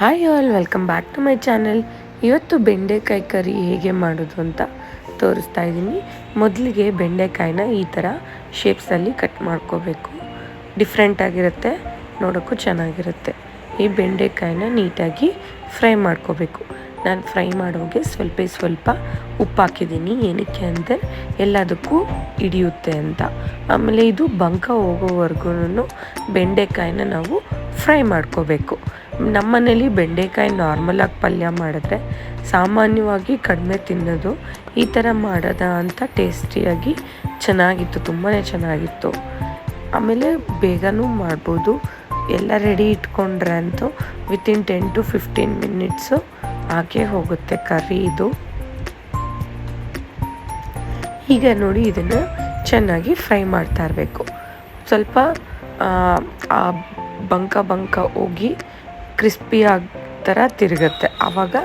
Hi all welcome back to my channel ಇವತ್ತು ಬೆಂಡೆಕಾಯಿ ಕರಿ ಹೇಗೆ ಮಾಡೋದು ಅಂತ ತೋರಿಸ್ತಾ ಇದ್ದೀನಿ ಮೊದಲಿಗೆ ಬೆಂಡೆಕಾಯಿನ ಈ ಥರ ಶೇಪ್ಸಲ್ಲಿ ಕಟ್ ಮಾಡ್ಕೋಬೇಕು. ಡಿಫ್ರೆಂಟಾಗಿರುತ್ತೆ ನೋಡೋಕ್ಕೂ ಚೆನ್ನಾಗಿರುತ್ತೆ. ಈ ಬೆಂಡೆಕಾಯಿನ ನೀಟಾಗಿ ಫ್ರೈ ಮಾಡ್ಕೋಬೇಕು. ನಾನು ಫ್ರೈ ಮಾಡೋಗೆ ಸ್ವಲ್ಪ ಸ್ವಲ್ಪ ಉಪ್ಪು ಹಾಕಿದ್ದೀನಿ ಏನಕ್ಕೆ ಅಂದರೆ ಎಲ್ಲದಕ್ಕೂ ಹಿಡಿಯುತ್ತೆ ಅಂತ. ಆಮೇಲೆ ಇದು ಬಂಕ ಹೋಗೋವರೆಗೂ ಬೆಂಡೆಕಾಯಿನ ನಾವು ಫ್ರೈ ಮಾಡ್ಕೋಬೇಕು. ನಮ್ಮನೇಲಿ ಬೆಂಡೆಕಾಯಿ ನಾರ್ಮಲಾಗಿ ಪಲ್ಯ ಮಾಡಿದ್ರೆ ಸಾಮಾನ್ಯವಾಗಿ ಕಡಿಮೆ ತಿನ್ನೋದು ಈ ಥರ ಮಾಡೋದ ಅಂತ ಟೇಸ್ಟಿಯಾಗಿ ಚೆನ್ನಾಗಿತ್ತು ತುಂಬಾ ಚೆನ್ನಾಗಿತ್ತು. ಆಮೇಲೆ ಬೇಗನೂ ಮಾಡ್ಬೋದು. ಎಲ್ಲ ರೆಡಿ ಇಟ್ಕೊಂಡ್ರೆ ಅಂತೂ within ten to fifteen minutes ಹಾಗೆ ಹೋಗುತ್ತೆ ಕರಿ ಇದು. ಈಗ ನೋಡಿ ಇದನ್ನು ಚೆನ್ನಾಗಿ ಫ್ರೈ ಮಾಡ್ತಾ ಇರಬೇಕು. ಸ್ವಲ್ಪ ಬಂಕ ಬಂಕ ಹೋಗಿ ಕ್ರಿಸ್ಪಿ ಆಗ ಥರ ತಿರುಗುತ್ತೆ. ಆವಾಗ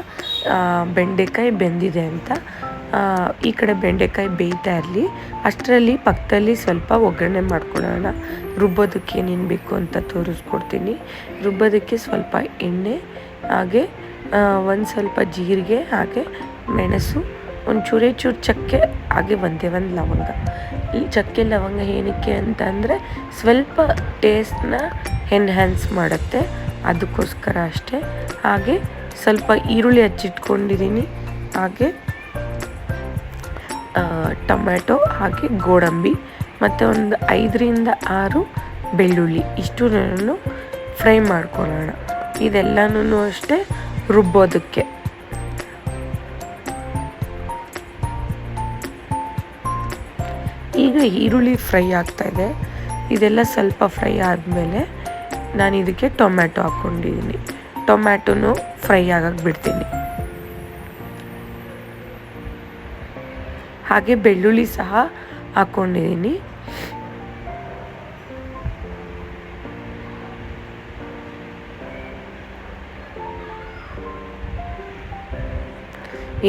ಬೆಂಡೆಕಾಯಿ ಬೆಂದಿದೆ ಅಂತ ಈ ಕಡೆ ಬೆಂಡೆಕಾಯಿ ಬೇಯ್ತಾ ಇರಲಿ. ಅಷ್ಟರಲ್ಲಿ ಪಕ್ಕದಲ್ಲಿ ಸ್ವಲ್ಪ ಒಗ್ಗರಣೆ ಮಾಡ್ಕೊಳ್ಳೋಣ. ರುಬ್ಬೋದಕ್ಕೆ ಏನೇನು ಬೇಕು ಅಂತ ತೋರಿಸ್ಕೊಡ್ತೀನಿ. ರುಬ್ಬೋದಕ್ಕೆ ಸ್ವಲ್ಪ ಎಣ್ಣೆ, ಹಾಗೆ ಒಂದು ಸ್ವಲ್ಪ ಜೀರಿಗೆ, ಹಾಗೆ ಮೆಣಸು ಒಂದು ಚೂರು ಚಕ್ಕೆ, ಹಾಗೆ ಒಂದೇ ಒಂದು ಲವಂಗ. ಈ ಚಕ್ಕೆ, ಲವಂಗ ಏನಕ್ಕೆ ಅಂತ ಅಂದರೆ ಸ್ವಲ್ಪ ಟೇಸ್ಟ್ನ ಎನ್ಹ್ಯಾನ್ಸ್ ಮಾಡುತ್ತೆ. ಅದಕ್ಕೋಸ್ಕರ ಅಷ್ಟೇ. ಹಾಗೆ ಸ್ವಲ್ಪ ಈರುಳ್ಳಿ ಹಚ್ಚಿಟ್ಕೊಂಡಿದ್ದೀನಿ. ಹಾಗೆ ಟೊಮ್ಯಾಟೊ, ಹಾಗೆ ಗೋಡಂಬಿ, ಮತ್ತು ಒಂದು ಐದರಿಂದ ಆರು ಬೆಳ್ಳುಳ್ಳಿ. ಇಷ್ಟು ನಾನು ಫ್ರೈ ಮಾಡ್ಕೊಳ್ಳೋಣ. ಇದೆಲ್ಲನೂ ಅಷ್ಟೇ ರುಬ್ಬೋದಕ್ಕೆ. ಈಗ ಈರುಳ್ಳಿ ಫ್ರೈ ಆಗ್ತಾಯಿದೆ ಇದೆಲ್ಲ ಸ್ವಲ್ಪ ಫ್ರೈ ಆದಮೇಲೆ ನಾನು ಇದಕ್ಕೆ ಟೊಮ್ಯಾಟೊ ಹಾಕ್ಕೊಂಡಿದ್ದೀನಿ. ಟೊಮ್ಯಾಟೊನು ಫ್ರೈ ಆಗಕ್ಕೆ ಬಿಡ್ತೀನಿ. ಹಾಗೆ ಬೆಳ್ಳುಳ್ಳಿ ಸಹ ಹಾಕ್ಕೊಂಡಿದ್ದೀನಿ.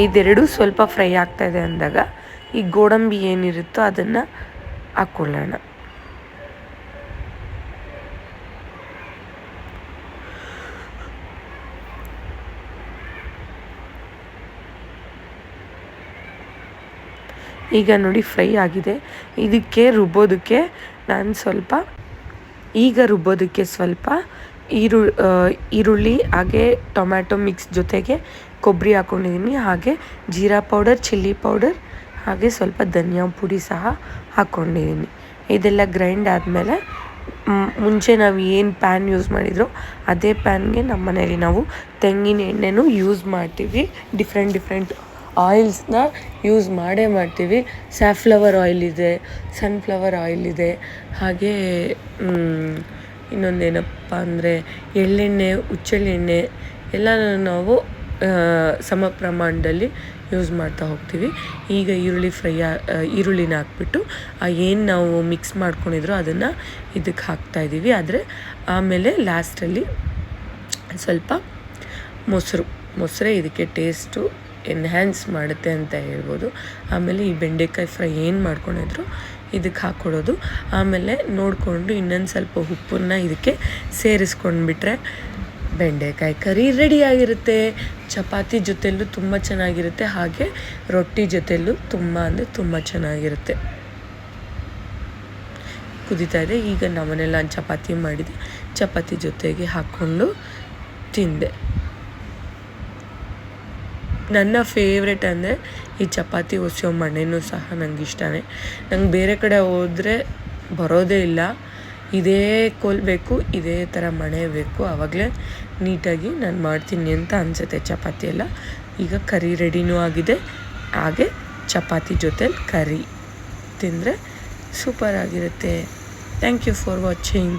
ಇದೆರಡು ಸ್ವಲ್ಪ ಫ್ರೈ ಆಗ್ತಾ ಇದೆ ಅಂದಾಗ ಈ ಗೋಡಂಬಿ ಏನಿರುತ್ತೋ ಅದನ್ನು ಹಾಕ್ಕೊಳ್ಳೋಣ. ಈಗ ನೋಡಿ ಫ್ರೈ ಆಗಿದೆ. ಇದಕ್ಕೆ ರುಬ್ಬೋದಕ್ಕೆ ನಾನು ಸ್ವಲ್ಪ, ಈಗ ರುಬ್ಬೋದಕ್ಕೆ ಸ್ವಲ್ಪ ಈರು ಈರುಳ್ಳಿ, ಹಾಗೆ ಟೊಮ್ಯಾಟೊ ಮಿಕ್ಸ್ ಜೊತೆಗೆ ಕೊಬ್ಬರಿ ಹಾಕ್ಕೊಂಡಿದ್ದೀನಿ ಹಾಗೆ ಜೀರಾ ಪೌಡರ್, ಚಿಲ್ಲಿ ಪೌಡರ್, ಹಾಗೆ ಸ್ವಲ್ಪ ಧನಿಯಾ ಪುಡಿ ಸಹ ಹಾಕ್ಕೊಂಡಿದ್ದೀನಿ ಇದೆಲ್ಲ ಗ್ರೈಂಡ್ ಆದಮೇಲೆ ಮುಂಚೆ ನಾವು ಏನು ಪ್ಯಾನ್ ಯೂಸ್ ಮಾಡಿದ್ರು ಅದೇ ಪ್ಯಾನ್ಗೆ ನಮ್ಮ ಮನೇಲಿ ನಾವು ತೆಂಗಿನ ಎಣ್ಣೆನೂ ಯೂಸ್ ಮಾಡ್ತೀವಿ. ಡಿಫ್ರೆಂಟ್ ಡಿಫ್ರೆಂಟ್ ಆಯಿಲ್ಸ್ನ ಯೂಸ್ ಮಾಡೇ ಮಾಡ್ತೀವಿ. ಸ್ಯಾಫ್ಲವರ್ ಆಯಿಲ್ ಇದೆ ಸನ್ಫ್ಲವರ್ ಆಯಿಲ್ ಇದೆ. ಹಾಗೇ ಇನ್ನೊಂದೇನಪ್ಪ ಅಂದರೆ ಎಳ್ಳೆಣ್ಣೆ ಹುಚ್ಚೆಳ್ಳೆಣ್ಣೆ ಎಲ್ಲ ನಾವು ಸಮ ಪ್ರಮಾಣದಲ್ಲಿ ಯೂಸ್ ಮಾಡ್ತಾ ಹೋಗ್ತೀವಿ. ಈಗ ಈರುಳ್ಳಿ ಫ್ರೈ ಈರುಳ್ಳಿನ ಹಾಕ್ಬಿಟ್ಟು ಏನು ನಾವು ಮಿಕ್ಸ್ ಮಾಡ್ಕೊಂಡಿದ್ರು ಅದನ್ನು ಇದಕ್ಕೆ ಹಾಕ್ತಾಯಿದ್ದೀವಿ ಆದರೆ ಆಮೇಲೆ ಲಾಸ್ಟಲ್ಲಿ ಸ್ವಲ್ಪ ಮೊಸರು, ಮೊಸರೇ ಇದಕ್ಕೆ ಟೇಸ್ಟು ಎನ್ಹ್ಯಾನ್ಸ್ ಮಾಡುತ್ತೆ ಅಂತ ಹೇಳ್ಬೋದು. ಆಮೇಲೆ ಈ ಬೆಂಡೆಕಾಯಿ ಫ್ರೈ ಏನು ಮಾಡ್ಕೊಂಡಿದ್ರು ಇದಕ್ಕೆ ಹಾಕ್ಕೊಡೋದು ಆಮೇಲೆ ನೋಡಿಕೊಂಡು ಇನ್ನೊಂದು ಸ್ವಲ್ಪ ಉಪ್ಪನ್ನ ಇದಕ್ಕೆ ಸೇರಿಸ್ಕೊಂಡ್ಬಿಟ್ರೆ ಬೆಂಡೆಕಾಯಿ ಕರಿ ರೆಡಿಯಾಗಿರುತ್ತೆ ಚಪಾತಿ ಜೊತೆಯಲ್ಲೂ ತುಂಬ ಚೆನ್ನಾಗಿರುತ್ತೆ. ಹಾಗೆ ರೊಟ್ಟಿ ಜೊತೆಯಲ್ಲೂ ತುಂಬ ಅಂದರೆ ತುಂಬ ಚೆನ್ನಾಗಿರುತ್ತೆ. ಕುದೀತಾ ಇದೆ. ಈಗ ನಮ್ಮನೆಲ್ಲ ಚಪಾತಿ ಮಾಡಿದೆ. ಚಪಾತಿ ಜೊತೆಗೆ ಹಾಕ್ಕೊಂಡು ತಿಂದೆ. ನನ್ನ ಫೇವ್ರೆಟ್ ಅಂದರೆ ಈ ಚಪಾತಿ ಒಸಿಯೋ ಮಣೆನೂ ಸಹ ನಂಗೆ ಇಷ್ಟನೇ. ನಂಗೆ ಬೇರೆ ಕಡೆ ಹೋದರೆ ಬರೋದೇ ಇಲ್ಲ. ಇದೇ ಕೋಲ್ ಬೇಕು, ಇದೇ ಥರ ಮಣೆ ಬೇಕು. ಆವಾಗಲೇ ನೀಟಾಗಿ ನಾನು ಮಾಡ್ತೀನಿ ಅಂತ ಅನಿಸುತ್ತೆ ಚಪಾತಿ ಎಲ್ಲ. ಈಗ ಕರಿ ರೆಡಿನೂ ಆಗಿದೆ. ಹಾಗೆ ಚಪಾತಿ ಜೊತೆಲಿ ಕರಿ ತಿಂದರೆ ಸೂಪರ್ ಆಗಿರುತ್ತೆ. Thank you for watching